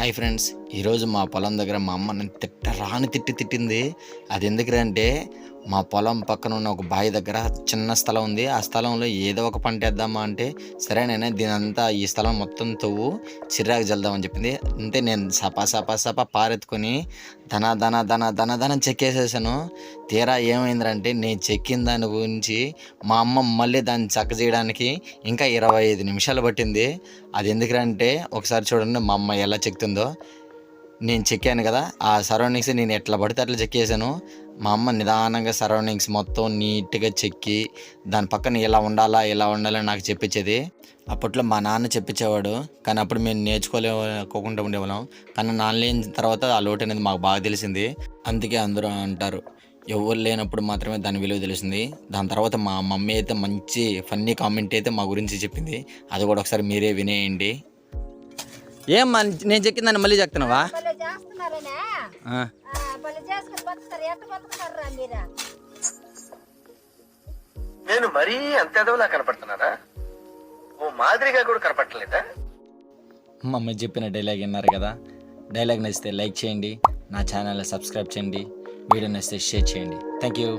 Hi friends ఈరోజు మా పొలం దగ్గర మా అమ్మ నన్ను తిట్ట రాని తిట్టి తిట్టింది. అది ఎందుకంటే మా పొలం పక్కన ఉన్న ఒక బావి దగ్గర చిన్న స్థలం ఉంది. ఆ స్థలంలో ఏదో ఒక పంట వేద్దామా అంటే సరే నేను దీనంతా ఈ స్థలం మొత్తం తవ్వు చిరాకు జల్దామని చెప్పింది. అంతే నేను సపా సపా సపా పారెత్తుకొని ధన ధన ధన ధన ధన చెక్కేసేసాను. తీరా ఏమైందంటే నేను చెక్కిన దాని గురించి మా అమ్మ మళ్ళీ దాన్ని చక్క చేయడానికి ఇంకా ఇరవై ఐదు నిమిషాలు పట్టింది. అది ఎందుకంటే ఒకసారి చూడండి మా అమ్మ ఎలా చెక్తుందో నేను చెక్కాను కదా ఆ సరౌండింగ్స్ నేను ఎట్లా పడితే అట్లా చెక్కేసాను మా అమ్మ నిదానంగా సరౌండింగ్స్ మొత్తం నీట్గా చెక్కి దాని పక్కన ఇలా ఉండాలా ఇలా ఉండాలని నాకు చెప్పించేది. అప్పట్లో మా నాన్న చెప్పించేవాడు కానీ అప్పుడు మేము నేర్చుకోలేకోకుండా ఉండేవాళ్ళం. కానీ నాన్న లేని తర్వాత ఆ లోటు అనేది మాకు బాగా తెలిసింది. అందుకే అందరూ అంటారు ఎవరు లేనప్పుడు మాత్రమే దాని విలువ తెలిసింది దాని తర్వాత మా మమ్మీ అయితే మంచి ఫన్నీ కామెంట్ అయితే మా గురించి చెప్పింది. అది కూడా ఒకసారి మీరే వినేయండి. ఏం నేను చెక్కిందని మళ్ళీ చెప్తున్నావా నేను మరీ అంత ఎదవలా కనపడుతున్నారా ఓ మాదిరిగా కూడా కనపడలేదా మా అమ్మ చెప్పిన డైలాగ్ విన్నారు కదా. డైలాగ్ నచ్చితే లైక్ చేయండి. నా ఛానల్ సబ్స్క్రైబ్ చేయండి. వీడియో నచ్చితే షేర్ చేయండి. Thank you.